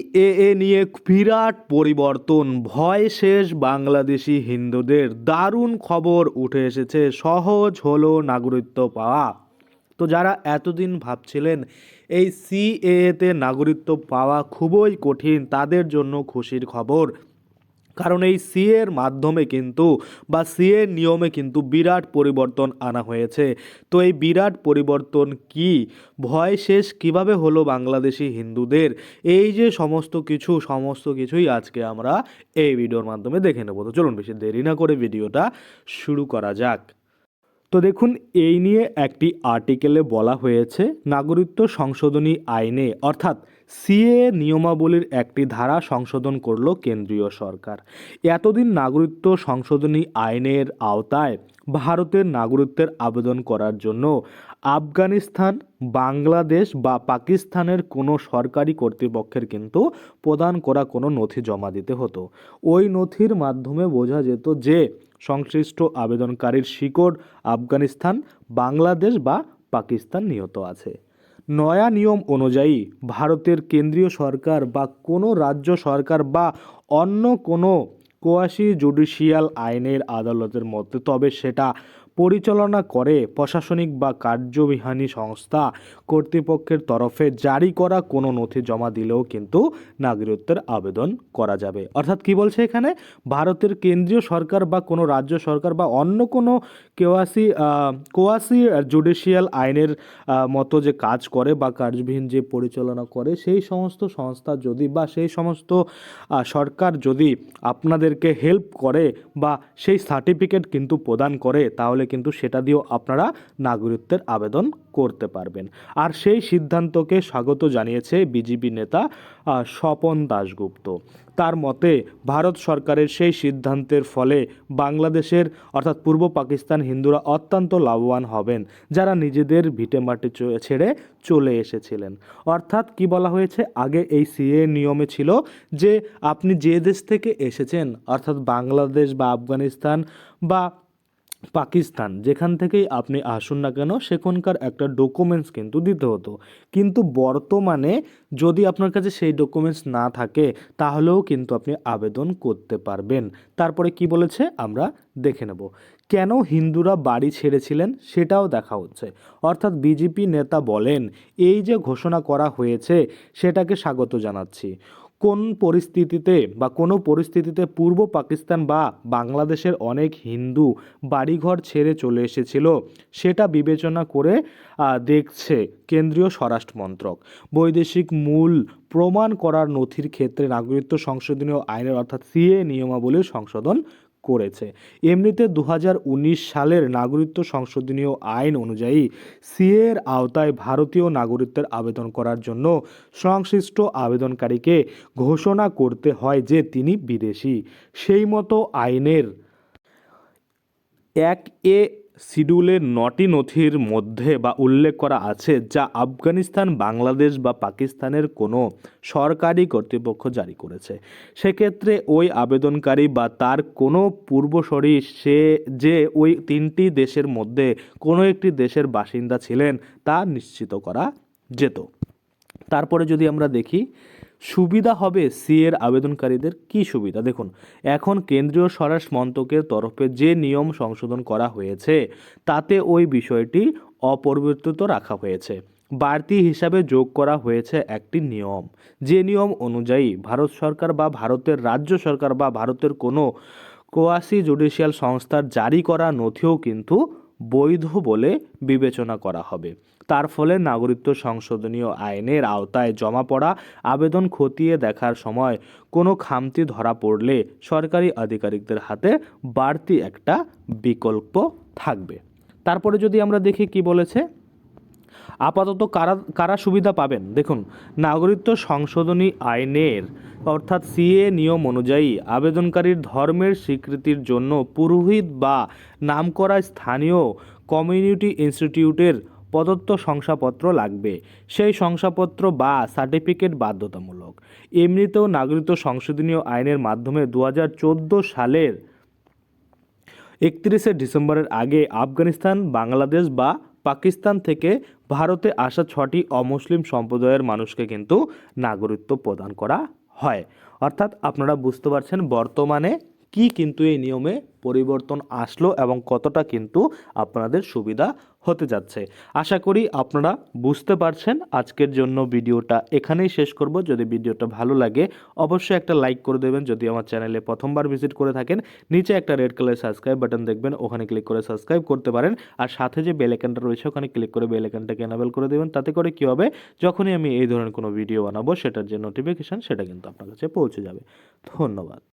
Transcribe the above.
CAA নিয়ে বিরাট পরিবর্তন, ভয় শেষ বাংলাদেশি হিন্দুদের। দারুণ খবর উঠে এসেছে, সহজ হলো নাগরিকত্ব পাওয়া। তো যারা এতদিন ভাবছিলেন এই সিএএতে নাগরিকত্ব পাওয়া খুবই কঠিন, তাদের জন্য খুশির খবর। কারণ এই সিএর মাধ্যমে কিন্তু বা সিএর নিয়মে কিন্তু বিরাট পরিবর্তন আনা হয়েছে। তো এই বিরাট পরিবর্তন কি? ভয় শেষ কীভাবে হলো বাংলাদেশি হিন্দুদের? এই যে সমস্ত কিছু, সমস্ত কিছুই আজকে আমরা এই ভিডিওর মাধ্যমে দেখে নেব। তো চলুন বেশি দেরি না করে ভিডিওটা শুরু করা যাক। তো দেখুন, এই নিয়ে একটি আর্টিকেলে বলা হয়েছে, নাগরিকত্ব সংশোধনী আইনে, অর্থাৎ সিএ নিয়মাবলীর একটি ধারা সংশোধন করল কেন্দ্রীয় সরকার। এতদিন নাগরিকত্ব সংশোধনী আইনের আওতায় ভারতের নাগরিকত্বের আবেদন করার জন্য আফগানিস্তান, বাংলাদেশ বা পাকিস্তানের কোনো সরকারি কর্তৃপক্ষের কিন্তু প্রদান করা কোনো নথি জমা দিতে হতো। ওই নথির মাধ্যমে বোঝা যেত যে সংশ্লিষ্ট আবেদনকারীর শিকড় আফগানিস্তান, বাংলাদেশ বা পাকিস্তান নিহত আছে। নয়া নিয়ম অনুযায়ী ভারতের কেন্দ্রীয় সরকার বা কোনো রাজ্য সরকার বা অন্য কোনো কোয়াশি জুডিশিয়াল আইনের আদালতের মধ্যে, তবে সেটা পরিচালনা করে প্রশাসনিক বা কার্যবিহানী সংস্থা কর্তৃপক্ষের তরফে জারি করা কোনো নথি জমা দিলেও কিন্তু নাগরিকত্বের আবেদন করা যাবে। অর্থাৎ কি বলছে এখানে? ভারতের কেন্দ্রীয় সরকার বা কোনো রাজ্য সরকার বা অন্য কোনো কেওয়াসি কোয়াসি জুডিশিয়াল আইনের মতো যে কাজ করে বা কার্যবিহীন যে পরিচালনা করে, সেই সমস্ত সংস্থা যদি বা সেই সমস্ত সরকার যদি আপনাদেরকে হেল্প করে বা সেই সার্টিফিকেট কিন্তু প্রদান করে, তাহলে কিন্তু সেটা দিয়েও আপনারা নাগরিকত্বের আবেদন করতে পারবেন। আর সেই সিদ্ধান্তকে স্বাগত জানিয়েছে বিজেপি নেতা স্বপন দাশগুপ্ত। তার মতে, ভারত সরকারের সেই সিদ্ধান্তের ফলে বাংলাদেশের, অর্থাৎ পূর্ব পাকিস্তান হিন্দুরা অত্যন্ত লাভবান হবেন, যারা নিজেদের ভিটেমাটি ছেড়ে চলে এসেছিলেন। অর্থাৎ কি বলা হয়েছে? আগে এই সিএ নিয়মে ছিল যে, আপনি যে দেশ থেকে এসেছেন, অর্থাৎ বাংলাদেশ বা আফগানিস্তান বা পাকিস্তান, যেখান থেকেই আপনি আসুন না কেন, সেখানকার একটা ডকুমেন্টস কিন্তু দিতে হতো। কিন্তু বর্তমানে যদি আপনার কাছে সেই ডকুমেন্টস না থাকে, তাহলেও কিন্তু আপনি আবেদন করতে পারবেন। তারপরে কি বলেছে? আমরা দেখে নেব। কেন হিন্দুরা বাড়ি ছেড়েছিলেন? সেটাও দেখা হচ্ছে। অর্থাৎ বিজেপি নেতা বলেন, এই যে ঘোষণা করা হয়েছে, সেটাকে স্বাগত জানাচ্ছি। কোন পরিস্থিতিতে বা কোনো পরিস্থিতিতে পূর্ব পাকিস্তান বা বাংলাদেশের অনেক হিন্দু বাড়িঘর ছেড়ে চলে এসেছিল, সেটা বিবেচনা করে দেখছে কেন্দ্রীয় স্বরাষ্ট্রমন্ত্রক বৈদেশিক মূল প্রমাণ করার নথির ক্ষেত্রে নাগরিকত্ব সংশোধনীয় আইনের অর্থাৎ সিএ নিয়মাবলীর সংশোধন করেছে। এমনিতে দু হাজার উনিশ সালের নাগরিকত্ব সংশোধনীয় আইন অনুযায়ী সিএর আওতায় ভারতীয় নাগরিকত্বের আবেদন করার জন্য সংশ্লিষ্ট আবেদনকারীকে ঘোষণা করতে হয় যে তিনি বিদেশি। সেই মতো আইনের এক এ শিডিউলের নটি নথির মধ্যে বা উল্লেখ করা আছে যা আফগানিস্তান, বাংলাদেশ বা পাকিস্তানের কোনো সরকারি কর্তৃপক্ষ জারি করেছে। সেক্ষেত্রে ওই আবেদনকারী বা তার কোনো পূর্বসরী সে যে ওই তিনটি দেশের মধ্যে কোনো একটি দেশের বাসিন্দা ছিলেন তা নিশ্চিত করা যেত। তারপরে যদি আমরা দেখি সুবিধা হবে সি এর আবেদনকারীদের কি সুবিধা? দেখুন, এখন কেন্দ্রীয় স্বরাষ্ট্র মন্ত্রকের তরফে যে নিয়ম সংশোধন করা হয়েছে, তাতে ওই বিষয়টি অপরিবর্তিত রাখা হয়েছে। বাড়তি হিসাবে যোগ করা হয়েছে একটি নিয়ম। যে নিয়ম অনুযায়ী ভারত সরকার বা ভারতের রাজ্য সরকার বা ভারতের কোনো কোয়াসি জুডিশিয়াল সংস্থার জারি করা নথিও কিন্তু বৈধ বলে বিবেচনা করা হবে। তার ফলে নাগরিকত্ব সংশোধনীয় আইনের আওতায় জমা পড়া, আবেদন খতিয়ে দেখার সময় কোনো খামতি ধরা পড়লে সরকারি আধিকারিকদের হাতে বাড়তি একটা বিকল্প থাকবে। তারপরে যদি আমরা দেখি কি বলেছে? আপাতত কারা কারা সুবিধা পাবেন? দেখুন, নাগরিকত্ব সংশোধনী আইনের, অর্থাৎ সিএ নিয়ম অনুযায়ী আবেদনকারীর ধর্মের স্বীকৃতির জন্য পুরোহিত বা নামকরা স্থানীয় কমিউনিটি ইনস্টিটিউটের প্রদত্ত শংসাপত্র লাগবে। সেই শংসাপত্র বা সার্টিফিকেট বাধ্যতামূলক। এমনিতেও নাগরিকত্ব সংশোধনীয় আইনের মাধ্যমে দু হাজার চোদ্দ সালের একত্রিশে ডিসেম্বরের আগে আফগানিস্তান, বাংলাদেশ বা পাকিস্তান থেকে ভারতে আসা ছটি অমুসলিম সম্প্রদায়ের মানুষকে কিন্তু নাগরিকত্ব প্রদান করা হয়। অর্থাৎ আপনারা বুঝতে পারছেন বর্তমানে কি কিন্তু এই নিয়মে পরিবর্তন আসলো এবং কতটা কিন্তু আপনাদের সুবিধা হতে যাচ্ছে। আশা করি আপনারা বুঝতে পারছেন আজকের জন্য ভিডিওটা এখানেই শেষ করব। যদি ভিডিওটা ভালো লাগে, অবশ্যই একটা লাইক করে দেবেন। যদি আমার চ্যানেলে প্রথমবার ভিজিট করে থাকেন, নিচে একটা রেড কালার সাবস্ক্রাইব বাটন দেখবেন, ওখানে ক্লিক করে সাবস্ক্রাইব করতে পারেন। আর সাথে যে বেল আইকনটা রয়েছে, ওখানে ক্লিক করে বেল আইকনটাকে এনাবেল করে দেবেন। তাতে করে কী হবে? যখনই আমি এই ধরনের কোনো ভিডিও বানাবো, সেটার যে নোটিফিকেশান সেটা কিন্তু আপনার কাছে পৌঁছে যাবে। ধন্যবাদ।